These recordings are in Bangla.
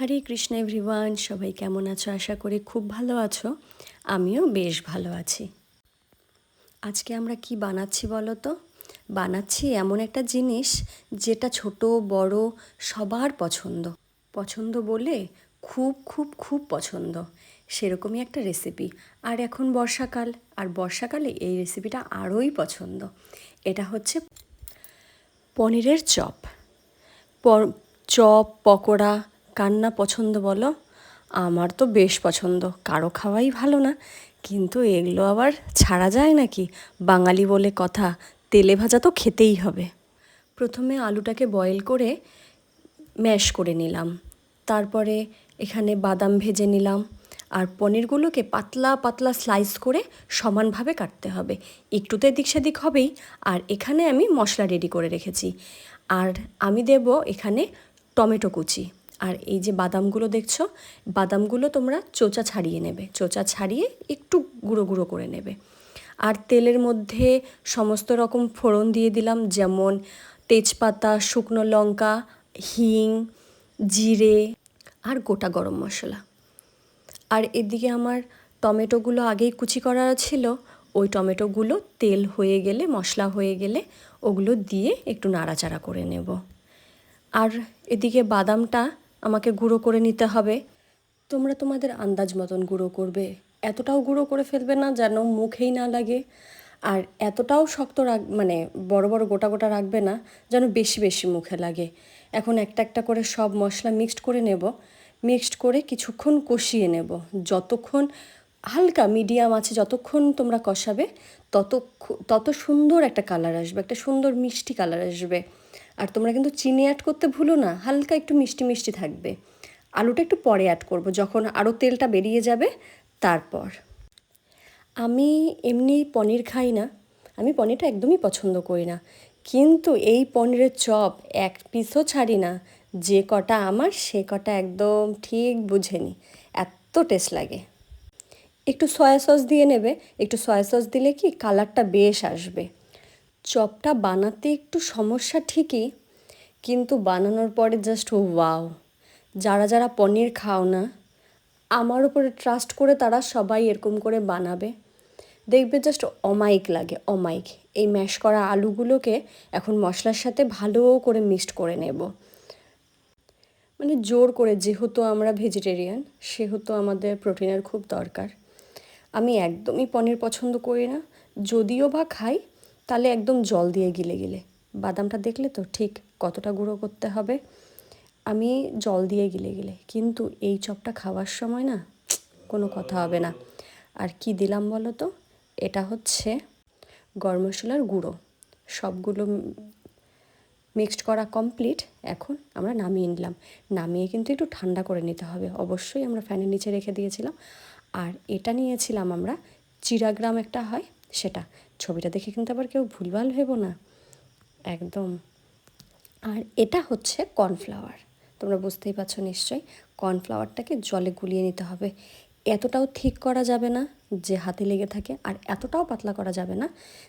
হরে কৃষ্ণ এভরিওয়ান, সবাই কেমন আছো? আশা করি খুব ভালো আছো। আমিও বেশ ভালো আছি। আজকে আমরা কি বানাচ্ছি বলো তো? বানাচ্ছি এমন একটা জিনিস যেটা ছোট, বড়, সবার পছন্দ। পছন্দ বলে খুব খুব খুব পছন্দ। সেরকমই একটা রেসিপি আর এখন বর্ষাকাল, আর বর্ষাকালে এই রেসিপিটা আরোই পছন্দ। এটা হচ্ছে পনিরের চপ। চপ, পকোড়া কার না পছন্দ বলো? আমার তো বেশ পছন্দ। কারও খাওয়াই ভালো না। কিন্তু এগুলো আবার ছাড়া যায় নাকি? বাঙালি বলে কথা, তেলে ভাজা তো খেতেই হবে। প্রথমে আলুটাকে বয়েল করে ম্যাশ করে নিলাম। তারপরে এখানে বাদাম ভেজে নিলাম। আর পনিরগুলোকে পাতলা পাতলা স্লাইস করে সমানভাবে কাটতে হবে। একটু তো এদিক সেদিক হবেই। আর এখানে আমি মশলা রেডি করে রেখেছি। আর আমি দেব এখানে টমেটো কুচি। আর এই যে বাদামগুলো দেখছ, বাদামগুলো তোমরা চোচা ছাড়িয়ে নেবে। চোচা ছাড়িয়ে একটু গুঁড়ো গুঁড়ো করে নেবে। আর তেলের মধ্যে সমস্ত রকম ফোড়ন দিয়ে দিলাম, যেমন তেজপাতা, শুকনো লঙ্কা, হিং, জিরে আর গোটা গরম মশলা। আর এদিকে আমার টমেটোগুলো আগেই কুচি করা ছিল, ওই টমেটোগুলো তেল হয়ে গেলে, মশলা হয়ে গেলে ওগুলো দিয়ে একটু নাড়াচাড়া করে নেব। আর এদিকে বাদামটা আমাকে গুঁড়ো করে নিতে হবে। তোমরা তোমাদের আন্দাজ মতন গুঁড়ো করবে। এতটাও গুঁড়ো করে ফেলবে না যেন মুখেই না লাগে। আর এতটাও শক্ত রাখ মানে বড় বড় গোটা গোটা রাখবে না যেন বেশি বেশি মুখে লাগে। এখন একটা একটা করে সব মশলা মিক্সড করে নেব। মিক্সড করে কিছুক্ষণ কষিয়ে নেব। যতক্ষণ হালকা মিডিয়াম আছে, যতক্ষণ তোমরা কষাবে তত তত সুন্দর একটা কালার আসবে, একটা সুন্দর মিষ্টি কালার আসবে। আর তোমরা কিন্তু চিনি অ্যাড করতে ভুলো না, হালকা একটু মিষ্টি মিষ্টি থাকবে। আলুটা একটু পরে অ্যাড করব, যখন আরও তেলটা বেরিয়ে যাবে, তারপর। আমি এমনি পনির খাই না, আমি পনিরটা একদমই পছন্দ করি না। কিন্তু এই পনিরের চপ এক পিসও ছাড়ি না, যে কটা আমার, সে কটা একদম ঠিক বুঝেনি, এত টেস্ট লাগে। একটু সয়া সস দিয়ে নেবে, একটু সয়া সস দিলে কি কালারটা বেশ আসবে। চপটা বানাতে একটু সমস্যা ঠিকই, কিন্তু বানানোর পরে জাস্ট ওয়াও যারা যারা পনির খাও না, আমার উপরে ট্রাস্ট করে তারা সবাই এরকম করে বানাবে। দেখবে জাস্ট অমাইক লাগে অমাইক এই ম্যাশ করা আলুগুলোকে এখন মশলার সাথে ভালো করে মিক্সড করে নেব। মানে জোর করে, যেহেতু আমরা ভেজিটেরিয়ান সেহেতু আমাদের প্রোটিনের খুব দরকার। আমি একদমই পনির পছন্দ করি না, যদিও বা খাই তাহলে একদম জল দিয়ে গিলে গিলে। বাদামটা দেখলে তো ঠিক কতটা গুঁড়ো করতে হবে। আমি জল দিয়ে গিলে গিলে। কিন্তু এই চপটা খাওয়ার সময় না কোনো কথা হবে না। আর কি দিলাম বলো তো? এটা হচ্ছে গরম মশলার গুঁড়ো। সবগুলো মিক্সড করা কমপ্লিট এখন আমরা নামিয়ে নিলাম। নামিয়ে কিন্তু একটু ঠান্ডা করে নিতে হবে। অবশ্যই আমরা ফ্যানের নিচে রেখে দিয়েছিলাম। আর এটা নিয়েছিলাম আমরা চিরাগ্রাম একটা হয়। সেটা। ছবিটা দেখে কিন্তু আবার কেউ ভুলভাল ভেবো না। একদম। আর এটা হচ্ছে কর্নফ্লাওয়ার। তোমরা বুঝতেই পারছ নিশ্চয়ই, কর্নফ্লাওয়ারটাকে জলে গুলিয়ে নিতে হবে। এতটাও ঠিক করা যাবে না যে হাতে লেগে থাকে, আর এতটাও পাতলা করা যাবে না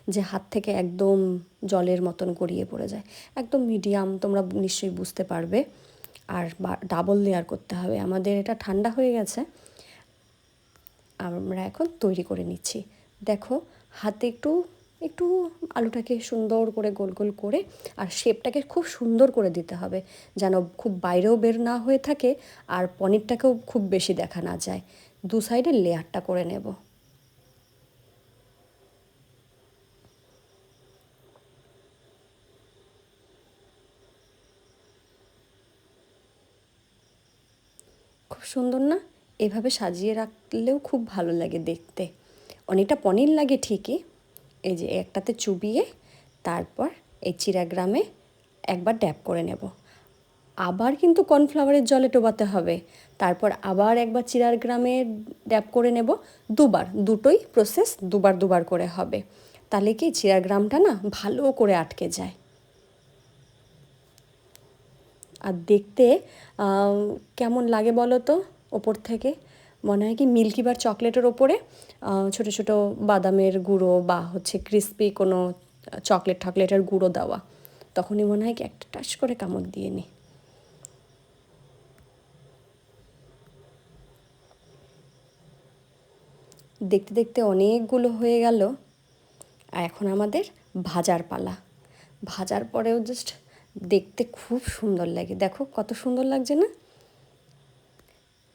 যে হাত থেকে একদম জলের মতন গড়িয়ে পড়ে যায়। একদম মিডিয়াম তোমরা নিশ্চয়ই বুঝতে পারবে। আর ডাবল লেয়ার করতে হবে। আমাদের এটা ঠান্ডা হয়ে গেছে। আমরা এখন তৈরি করে নিচ্ছি। দেখো হাতে একটু একটু আলুটাকে সুন্দর করে গোল গোল করে আর শেপটাকে খুব সুন্দর করে দিতে হবে যেন খুব বাইরেও বের না হয়ে থাকে আর পনিরটাকেও খুব বেশি দেখা না যায়। দু সাইডে লেয়ারটা করে নেব। খুব সুন্দর না? এভাবে সাজিয়ে রাখলেও খুব ভালো লাগে দেখতে। অনেকটা পনির লাগে ঠিকই। এই যে একটাতে চুবিয়ে তারপর এই চিরাগ্রামে একবার ড্যাপ করে নেব। আবার কিন্তু কর্নফ্লাওয়ারের জলে ডোবাতে হবে। তারপর আবার একবার চিরার গ্রামে ড্যাপ করে নেব। দুবার, দুটোই প্রসেস দুবার দুবার করে হবে। তাহলে কি চিরার গ্রামটা না ভালো করে আটকে যায়। আর দেখতে কেমন লাগে বলো তো ওপর থেকে? মনে হয় কি মিল্কি বার চকলেটের ওপরে ছোট ছোট বাদামের গুঁড়ো বা হচ্ছে ক্রিস্পি কোনো চকলেট ঠকলেটের গুঁড়ো দেওয়া। তখনই মনে হয় কি একটা টাস করে কামড় দিয়ে নিই দেখতে দেখতে অনেকগুলো হয়ে গেল। আর এখন আমাদের ভাজার পালা। ভাজার পরেও জাস্ট দেখতে খুব সুন্দর লাগে। দেখো কত সুন্দর লাগছে না?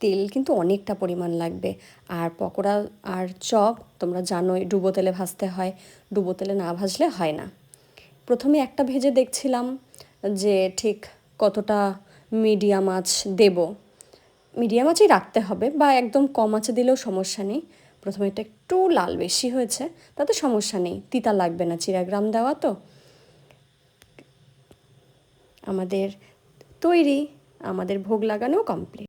তেল কিন্তু অনেকটা পরিমাণ লাগবে। আর পকোড়া আর চপ তোমরা জানোই, ডুবো তেলে ভাজতে হয়। ডুবো তেলে না ভাজলে হয় না। প্রথমে একটা ভেজে দেখছিলাম যে ঠিক কতটা মিডিয়াম আঁচ দেব। মিডিয়াম আঁচই রাখতে হবে বা একদম কম আঁচে দিলেও সমস্যা নেই। প্রথমে এটা একটু লাল বেশি হয়েছে, তাতে সমস্যা নেই। তিতা লাগবে না চিরাগ্রাম দেওয়া তো। আমাদের তৈরি, আমাদের ভোগ লাগানো কমপ্লিট